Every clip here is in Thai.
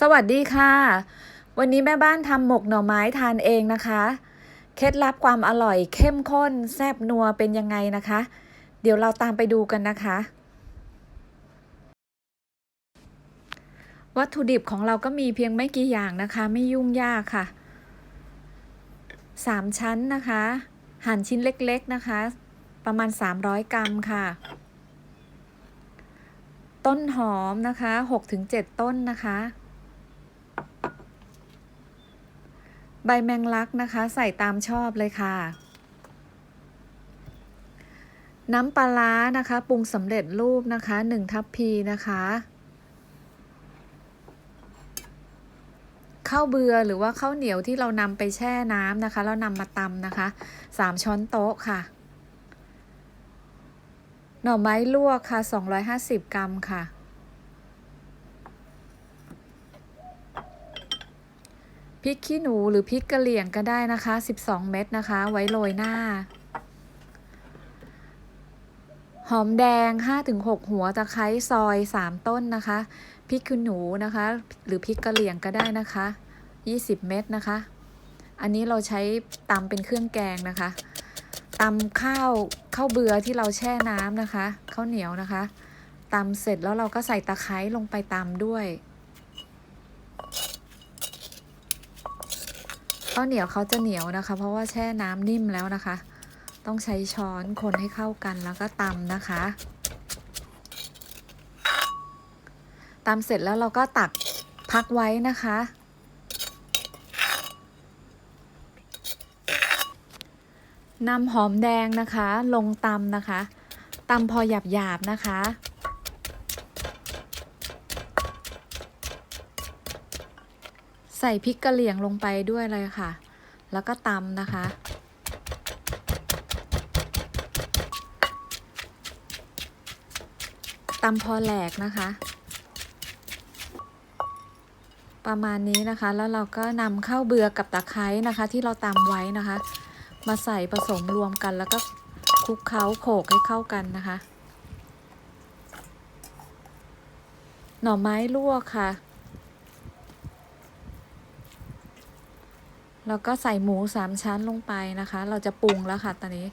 สวัสดีค่ะ วันนี้แม่บ้านทำหมกหน่อไม้ทานเองนะคะ เคล็ดลับความอร่อยเข้มข้นแซ่บนัวเป็นยังไงนะคะ เดี๋ยวเราตามไปดูกันนะคะ วัตถุดิบของเราก็มีเพียงไม่กี่อย่างนะคะ ไม่ยุ่งยากค่ะสามชั้นนะคะ หั่นชิ้นเล็กๆนะคะ ประมาณ 300 กรัมค่ะ ต้นหอมนะคะ 6-7 ต้นนะคะ ใบแมงลักนะคะ ใส่ตามชอบเลยค่ะ น้ำปลาร้านะคะปรุงสำเร็จรูปนะคะ1ทัพพีนะคะข้าวเบือหรือว่าข้าวเหนียวที่เรานำไปแช่น้ำนะคะ แล้วนำมาตำนะคะ 3 ช้อนโต๊ะค่ะ หน่อไม้ลวกค่ะ 250 กรัมค่ะ ริกขี้หนูหรือพริกกะเหรี่ยงก็ได้นะคะ 12 เม็ดนะคะ ไว้โรยหน้า หอมแดง 5-6 หัวตะไคร้ซอย 3 ต้นนะคะพริกขี้หนูนะคะ หรือพริกกะเหรี่ยงก็ได้นะคะ 20 เม็ดนะคะ อันนี้เราใช้ตำเป็นเครื่องแกงนะคะตำข้าวข้าวเบือที่เราแช่น้ำนะคะข้าวเหนียวนะคะตำเสร็จแล้วเราก็ใส่ตะไคร้ลงไปตำด้วย ข้าวเหนียวเขาจะเหนียวนะคะ เพราะว่าแช่น้ำนิ่มแล้วนะคะ ต้องใช้ช้อนคนให้เข้ากันแล้วก็ตำนะคะตำเสร็จแล้วเราก็ตักพักไว้นะคะ นำหอมแดงนะคะ ลงตำนะคะตำพอหยาบๆนะคะ ส่พริกกะเหรี่ยงลงไปด้วยเลยค่ะ แล้วก็ตำนะคะ ตำพอแหลกนะคะ ประมาณนี้นะคะ แล้วเราก็นำข้าวเบือกับตะไคร้นะคะ ที่เราตำไว้นะคะ มาใส่ผสมรวมกันแล้วก็คลุกเคล้าโขกให้เข้ากันนะคะ หน่อไม้ลวกค่ะ แล้วก็ใส่หมูสามชั้นลงไปนะคะ เราจะปรุงแล้วค่ะตอนนี้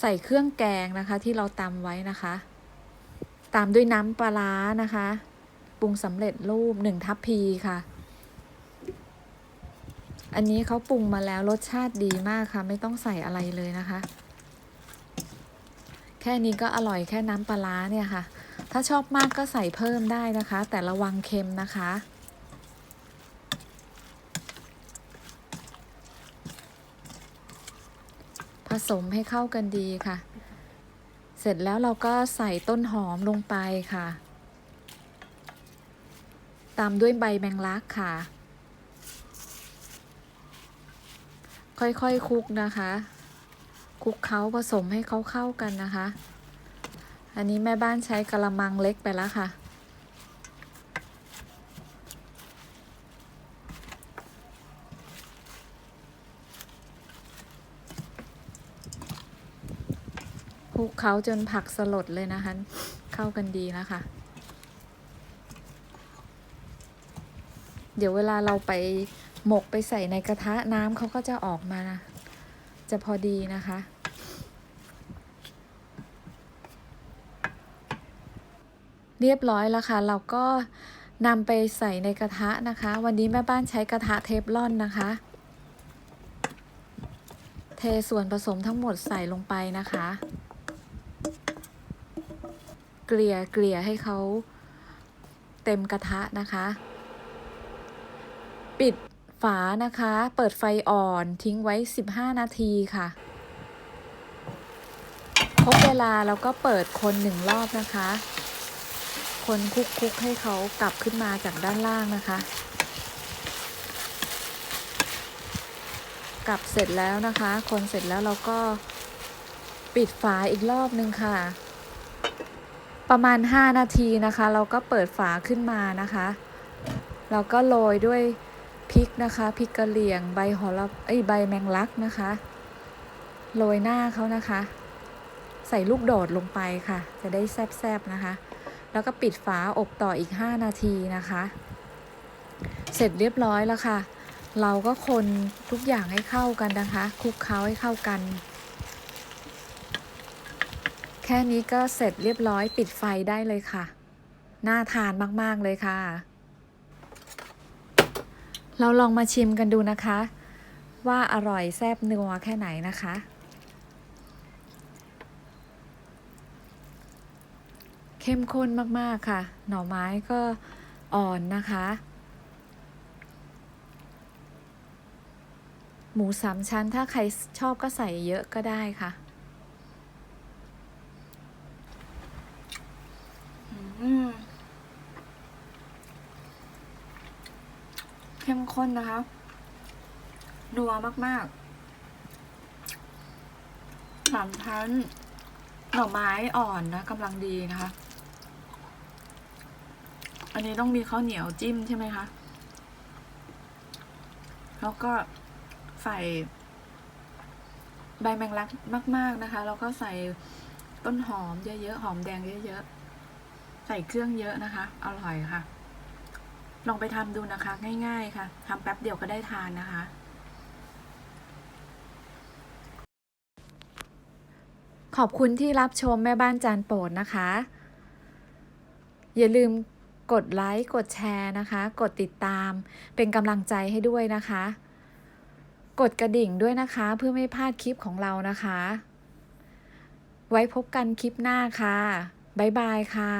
ใส่เครื่องแกงนะคะที่เราตำไว้นะคะ ตามด้วยน้ำปลาร้านะคะ ปรุงสำเร็จรูปหนึ่งทัพพีค่ะ อันนี้เขาปรุงมาแล้วรสชาติดีมากค่ะ ไม่ต้องใส่อะไรเลยนะคะ แค่นี้ก็อร่อยแค่น้ำปลาร้าเนี่ยค่ะ ถ้าชอบมากก็ใส่เพิ่มได้นะคะ แต่ระวังเค็มนะคะ ผสมให้เข้ากันดีค่ะ เสร็จแล้วเราก็ใส่ต้นหอมลงไปค่ะ ตามด้วยใบแมงลักค่ะ ค่อยๆคคลุกนะคะคลุกเคล้าผสมให้เขาเข้ากันนะคะ อันนี้แม่บ้านใช้กระมังเล็กไปแล้วค่ะ ลุกเคล้าจนผักสลดเลยนะคะ เข้ากันดีนะคะ เดี๋ยวเวลาเราไปหมกไปใส่ในกระทะน้ำเขาก็จะออกมานะ จะพอดีนะคะเรียบร้อยแล้วค่ะ เราก็นำไปใส่ในกระทะนะคะ วันนี้แม่บ้านใช้กระทะเทฟลอนนะคะ เทส่วนผสมทั้งหมดใส่ลงไปนะคะ เกลี่ยเกลี่ยให้เขาเต็มกระทะนะคะ ปิดฝานะคะ เปิดไฟอ่อนทิ้งไว้ 15 นาทีค่ะ ครบเวลาเราก็เปิดคนหนึ่งรอบนะคะ คนคุกคุกให้เขากลับขึ้นมาจากด้านล่างนะคะ กลับเสร็จแล้วนะคะ คนเสร็จแล้วเราก็ปิดฝาอีกรอบนึงค่ะ ประมาณ 5 นาทีนะคะ เราก็เปิดฝาขึ้นมานะคะเราก็โรยด้วยพริกนะคะพริกกะเหรี่ยงใบหอละไอใบแมงลักนะคะโรยหน้าเขานะคะ ใส่ลูกโดดลงไปค่ะ จะได้แซบๆนะคะ แล้วก็ปิดฝาอบต่ออีก 5 นาทีนะคะ เสร็จเรียบร้อยแล้วค่ะ เราก็คนทุกอย่างให้เข้ากันนะคะคลุกเคล้าให้เข้ากัน ค่นี้ก็เสร็จเรียบร้อยปิดไฟได้เลยค่ะ น่าทานมาก ๆ เลยค่ะ เราลองมาชิมกันดูนะคะ ว่าอร่อยแซ่บนัวแค่ไหนนะคะ เข้มข้นมาก ๆ ค่ะ หน่อไม้ก็อ่อนนะคะ หมูสามชั้นถ้าใครชอบก็ใส่เยอะก็ได้ค่ะ อืม เข้ มข้นนะคะนัวมากๆสามชั้น หน่อไม้อ่อนนะกำลังดีนะคะ อันนี้ต้องมีข้าวเหนียวจิ้มใช่ไหมคะ แล้วก็ใส่ใบแมงลักมาก ๆนะคะ แล้วก็ใส่ต้นหอมเยอะๆ หอมแดงเยอะๆ ใส่เครื่องเยอะนะคะ อร่อยค่ะ ลองไปทำดูนะคะ ง่ายๆค่ะทำแป๊บเดียวก็ได้ทานนะคะ ขอบคุณที่รับชมแม่บ้านจานโปรดนะคะ อย่าลืมกดไลค์ กดแชร์นะคะ กดติดตาม เป็นกำลังใจให้ด้วยนะคะ กดกระดิ่งด้วยนะคะ เพื่อไม่พลาดคลิปของเรานะคะ ไว้พบกันคลิปหน้าค่ะ บ๊ายบายค่ะ